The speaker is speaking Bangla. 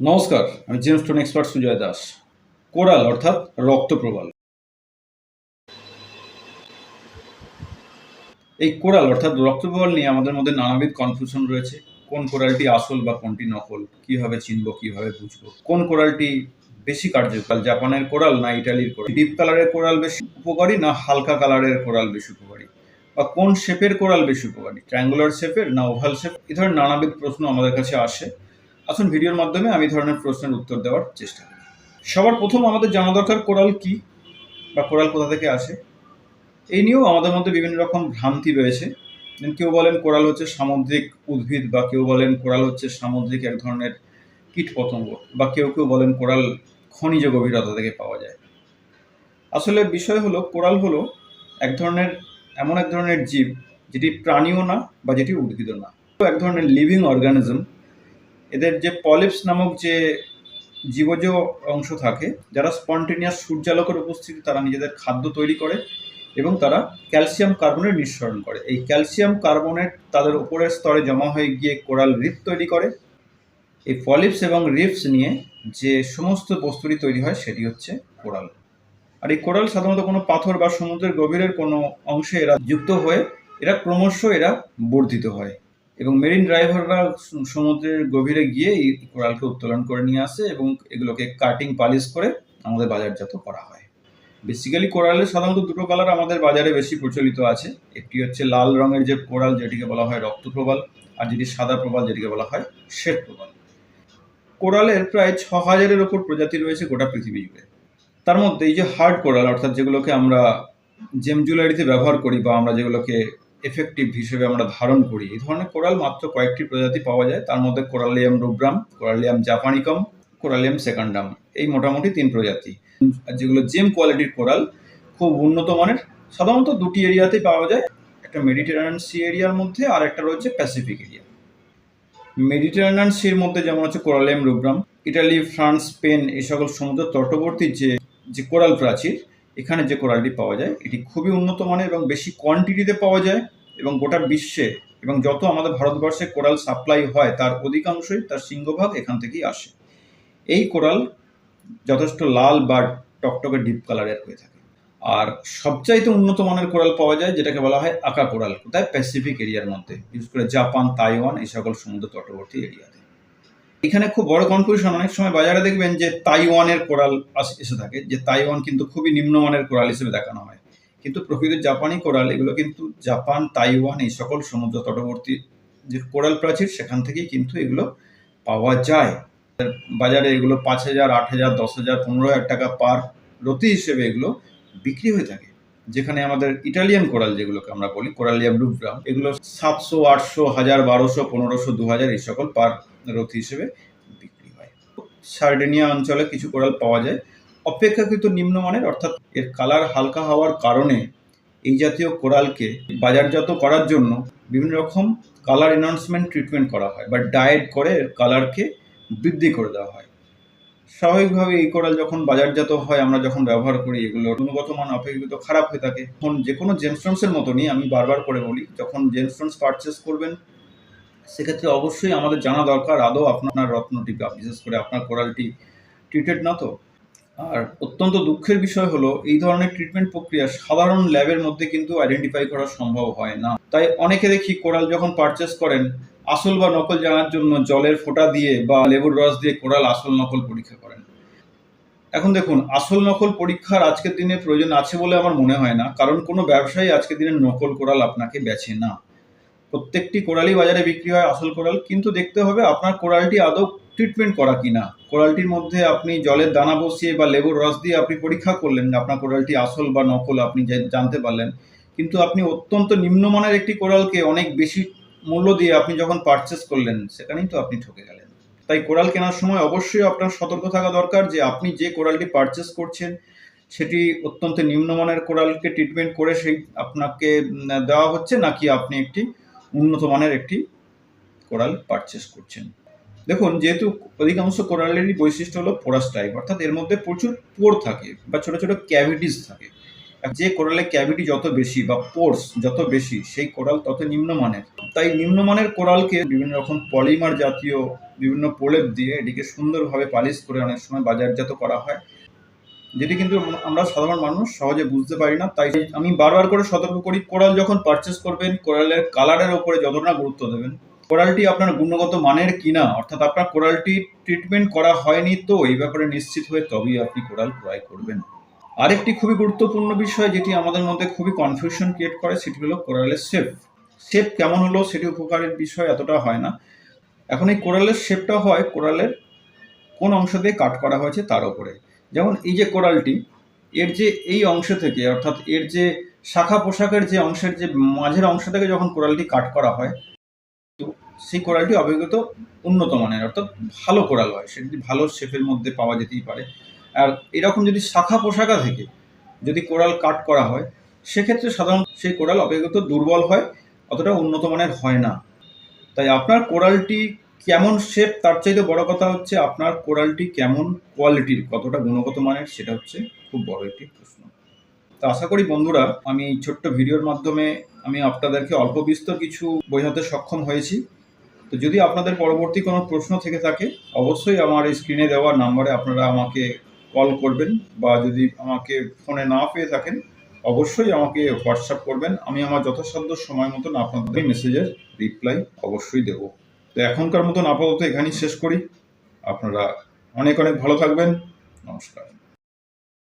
নমস্কার, আমি gems stone expert Sujoy Das. Coral অর্থাৎ রক্তপ্রবাল এই কোরাল অর্থাৎ রক্তপ্রবাল নিয়ে আমাদের মধ্যে নানাবিধ কনফিউশন রয়েছে। কোন কোরালটি আসল বা কোনটি নকল? কীভাবে চিনব, কীভাবে বুঝব? কোন কোরালটি বেশি কার্যকর, জাপানের কোরাল না ইটালির কোরাল? ডিপ কালারের কোরাল বেশি উপকারী না হালকা কালারের কোরাল বেশি উপকারী? বা কোন শেপের কোরাল বেশি উপকারী? ট্রায়াঙ্গুলার শেপের না ওভাল শেপ এই ধরনের নানাবিধ প্রশ্ন আমাদের কাছে আসে। আসুন ভিডিওর মাধ্যমে আমি ধরনের প্রশ্নের উত্তর দেওয়ার চেষ্টা করি। সবার প্রথম আমাদের জানা দরকার কোরাল কি বা কোরাল কোথা থেকে আসে? এই নিয়েও আমাদের মধ্যে বিভিন্ন রকম ভ্রান্তি রয়েছে। কেউ বলেন কোরাল হচ্ছে সামুদ্রিক উদ্ভিদ বা কেউ বলেন কোরাল হচ্ছে সামুদ্রিক এক ধরনের কীট পতঙ্গ বা কেউ কেউ বলেন কোরাল খনিজ গভীরতা থেকে পাওয়া যায়। আসলে বিষয় হলো কোরাল হলো এক ধরনের, এমন এক ধরনের জীব যেটি প্রাণীও না বা যেটি উদ্ভিদও না। এক ধরনের লিভিং অর্গানিজম এদের যে পলিপস নামক যে জীবজ অংশ থাকে, যারা স্পন্টেনিয়াস সূর্যালোকের উপস্থিতি, তারা নিজেদের খাদ্য তৈরি করে এবং তারা ক্যালসিয়াম কার্বনেট নিঃসরণ করে। এই ক্যালসিয়াম কার্বনেট তাদের উপরের স্তরে জমা হয়ে গিয়ে কোরাল রিফ তৈরি করে। এই পলিপস এবং রিফস নিয়ে যে সমস্ত বস্তুটি তৈরি হয়, সেটি হচ্ছে কোরাল। আর এই কোরাল সাধারণত কোনো পাথর বা সমুদ্রের গভীরের কোনো অংশে এরা যুক্ত হয়ে, এরা ক্রমশ এরা বর্ধিত হয়। এবং মেরিন ড্রাইভাররা সমুদ্রের গভীরে গিয়ে এই কোরালকে উত্তোলন করে নিয়ে আসে এবং এগুলোকে কাটিং পালিশ করে আমাদের বাজারজাত করা হয়। বেসিক্যালি কোরালের সাধারণত দুটো কালার আমাদের বাজারে বেশি প্রচলিত আছে। একটি হচ্ছে লাল রঙের যে কোরাল যেটিকে বলা হয় রক্ত প্রবাল আর যেটি সাদা প্রবাল যেটিকে বলা হয় শ্বেত প্রবাল। কোরালের প্রায় ছ হাজারের ওপর প্রজাতি রয়েছে গোটা পৃথিবী জুড়ে তার মধ্যে এই যে হার্ড কোরাল, অর্থাৎ যেগুলোকে আমরা জেম জুয়েলারিতে ব্যবহার করি বা আমরা যেগুলোকে এফেক্টিভ হিসেবে আমরা ধারণ করি। এই ধরনের কোরাল মাত্র কয়েকটি প্রজাতি পাওয়া যায়। তার মধ্যে কোরালিয়াম রুব্রাম, কোরালিয়াম জাপানিকম, কোরালিয়াম সেকান্ডাম। এই মোটামুটি তিন প্রজাতি। যেগুলো জেম কোয়ালিটির কোরাল, খুব উন্নত মানের। সাধারণত দুটি এরিয়াতেই পাওয়া যায়। একটা মেডিটেরানিয়ান সি এরিয়ার মধ্যে আর একটা রয়েছে প্যাসিফিক এরিয়া মেডিটেরানিয়ান সির মধ্যে যেমন হচ্ছে কোরালিয়াম রুব্রাম, ইটালি, ফ্রান্স, স্পেন এই সকল সমুদ্র তটবর্তী যে যে কোরাল প্রাচীর, এখানে যে কোরালটি পাওয়া যায়, এটি খুবই উন্নত মানের এবং বেশি কোয়ান্টিটিতে পাওয়া যায়। এবং গোটা বিশ্বে এবং যত আমাদের ভারতবর্ষে কোরাল সাপ্লাই হয়, তার অধিকাংশই তার সিংহভাগ এখান থেকেই আসে। এই কোরাল যথেষ্ট লাল বা টকটকে ডিপ কালারের হয়ে থাকে। আর সবচাইতে উন্নত মানের কোরাল পাওয়া যায়, যেটাকে বলা হয় আকা কোরাল, কোথায়? প্যাসিফিক এরিয়ার মধ্যে। বিশেষ করে জাপান, তাইওয়ান, এই সকল সমুদ্র তটবর্তী এরিয়াতে এখানে খুব বড় কনফিউশন অনেক সময় বাজারে দেখবেন যে তাইওয়ানের কোরাল এসে থাকে, যে তাইওয়ান কিন্তু খুবই নিম্নমানের কোরাল হিসেবে দেখানো হয়। কিন্তু প্রকৃত জাপানি কোরাল, এগুলো কিন্তু জাপান, তাইওয়ান, এই সকল সমুদ্র তটবর্তী যে কোরাল প্রাচীর, সেখান থেকেই কিন্তু এগুলো পাওয়া যায়। বাজারে এগুলো পাঁচ হাজার, আট হাজার, দশ হাজার, পনেরো হাজার টাকা পার রতি হিসেবে এগুলো বিক্রি হয়ে থাকে। যেখানে আমাদের ইটালিয়ান কোরাল যেগুলোকে আমরা বলি, কোরালিয়াম রুব্রাম এগুলো সাতশো, আটশো, হাজার, বারোশো, পনেরোশো, দু হাজার এই সকল পার রতি হিসেবে বিক্রি হয়। সার্ডেনিয়া অঞ্চলে কিছু কোরাল পাওয়া যায়। অপেক্ষাকৃত নিম্নমানের, অর্থাৎ এর কালার হালকা হওয়ার কারণে এই জাতীয় কোরালকে বাজারজাত করার জন্য বিভিন্ন রকম কালার এনহান্সমেন্ট ট্রিটমেন্ট করা হয় বা ডায়েট করে এর কালারকে বৃদ্ধি করে দেওয়া হয়। স্বাভাবিকভাবে এই কোরাল যখন বাজারজাত হয়, আমরা যখন ব্যবহার করি এগুলো গুণগত মান অপেক্ষাকৃত খারাপ হয়ে থাকে। তখন যে কোনো জেমস্টোনসের মতনই আমি বারবার করে বলি, যখন জেমস্টোনস পারচেস করবেন, সেক্ষেত্রে অবশ্যই আমাদের জানা দরকার। আদৌ আপনার রত্নটি বিশেষ করে আপনার কোরালটি ট্রিটেড না তো? আর অত্যন্ত দুঃখের বিষয় হলো, এই ধরনের ট্রিটমেন্ট প্রক্রিয়া সাধারণ ল্যাবের মধ্যে কিন্তু আইডেন্টিফাই করা সম্ভব হয় না। তাই অনেকে দেখি কোরাল যখন পারচেস করেন, আসল বা নকল জানার জন্য জলের ফোঁটা দিয়ে বা লেবুর রস দিয়ে কোরাল আসল নকল পরীক্ষা করেন। এখন দেখুন, আসল নকল পরীক্ষার আজকের দিনে প্রয়োজন আছে বলে আমার মনে হয় না, কারণ কোনো ব্যবসায়ী আজকের দিনে নকল কোরাল আপনাকে বেছে না। প্রত্যেকটি কোরালই বাজারে বিক্রি হয় আসল কোরাল, কিন্তু দেখতে হবে আপনার কোরালটি আদৌ ট্রিটমেন্ট করা কিনা? কোরালটির মধ্যে আপনি জলের দানা বসিয়ে বা লেবুর রস দিয়ে আপনি পরীক্ষা করলেন আপনার কোরালটি আসল বা নকল, আপনি জানতে পারলেন। কিন্তু আপনি অত্যন্ত নিম্নমানের একটি কোরালকে অনেক বেশি মূল্য দিয়ে আপনি যখন পারচেস করলেন, সেখানেই তো আপনি ঠকে গেলেন। তাই কোরাল কেনার সময় অবশ্যই আপনার সতর্ক থাকা দরকার যে আপনি যে কোরালটি পারচেস করছেন, সেটি অত্যন্ত নিম্নমানের কোরালকে ট্রিটমেন্ট করে সেই আপনাকে দেওয়া হচ্ছে নাকি আপনি একটি উন্নত মানের একটি কোরাল পারচেস করছেন। দেখুন, যেহেতু অধিকাংশ কোরালেরই বৈশিষ্ট্য হলো পোরাস টাইপ, অর্থাৎ এর মধ্যে প্রচুর পোর থাকে বা ছোট ছোট ক্যাভিটিস থাকে। যে কোরালে ক্যাভিটি যত বেশি বা পোর্স যত বেশি, সেই কোরাল তত নিম্নমানের। তাই নিম্নমানের কোরালকে বিভিন্ন রকম পলিমার জাতীয় বিভিন্ন প্রলেপ দিয়ে এটিকে সুন্দরভাবে পালিশ করে অনেক সময় বাজারজাত করা হয়। যেটি কিন্তু আমরা সাধারণ মানুষ সহজে বুঝতে পারি না, তাই আমি বারবার করে সতর্ক করি, কোরাল যখন পারচেস করবেন, কোরালের কালারের ওপরে যতটা গুরুত্ব দেবেন কোরালটি আপনার গুণগত মানের কিনা, অর্থাৎ আপনার কোরালটি ট্রিটমেন্ট করা হয়নি তো, এই ব্যাপারে নিশ্চিত হয়ে তবেই আপনি কোরাল ক্রয় করবেন। আরেকটি খুবই গুরুত্বপূর্ণ বিষয় যেটি আমাদের মধ্যে খুবই কনফিউশন ক্রিয়েট করে, সেটি হলো কোরালের শেপ শেপ কেমন হলো সেটি উপকারের বিষয় এতটা হয় না। এখন এই কোরালের শেপটা হয় কোরালের কোন অংশ দিয়ে কাট করা হয়েছে তার উপরে। যেমন এই যে কোরালটি এর যে এই অংশ থেকে, অর্থাৎ এর যে শাখা পোশাকের যে অংশের যে মাঝের অংশ থেকে যখন কোরালটি কাট করা হয় সেই কোরালটি অভিজ্ঞত উন্নত মানের, অর্থাৎ ভালো কোরাল হয়। সেটি ভালো শেপের মধ্যে পাওয়া যেতেই পারে। আর এরকম যদি শাখা পোশাকা থেকে যদি কোরাল কাট করা হয়, সেক্ষেত্রে সাধারণত সেই কোরাল অপেক্ষাকৃত দুর্বল হয়, অতটা উন্নত মানের হয় না। তাই আপনার কোরালটি কেমন শেপ, তার চাইতে বড় কথা হচ্ছে আপনার কোরালটি কেমন কোয়ালিটির, কতটা গুণগত মানের, সেটা হচ্ছে খুব বড় একটি প্রশ্ন। তো আশা করি বন্ধুরা, আমি ছোট্ট ভিডিওর মাধ্যমে আমি আপনাদেরকে অল্প বিস্তর কিছু বোঝাতে সক্ষম হয়েছি। তো যদি আপনাদের পরবর্তী কোনো প্রশ্ন থেকে থাকে, অবশ্যই আমার এই স্ক্রিনে দেওয়া নাম্বারে আপনারা আমাকে কল করবেন বা যদি আমাকে ফোনে না পেয়ে থাকেন, অবশ্যই আমাকে হোয়াটসঅ্যাপ করবেন। আমি আমার যথাসাধ্য সময় মতন আপনাদের মেসেজের রিপ্লাই অবশ্যই দেব। তো এখনকার মতন আপাতত এখানেই শেষ করি। আপনারা অনেক অনেক ভালো থাকবেন। নমস্কার।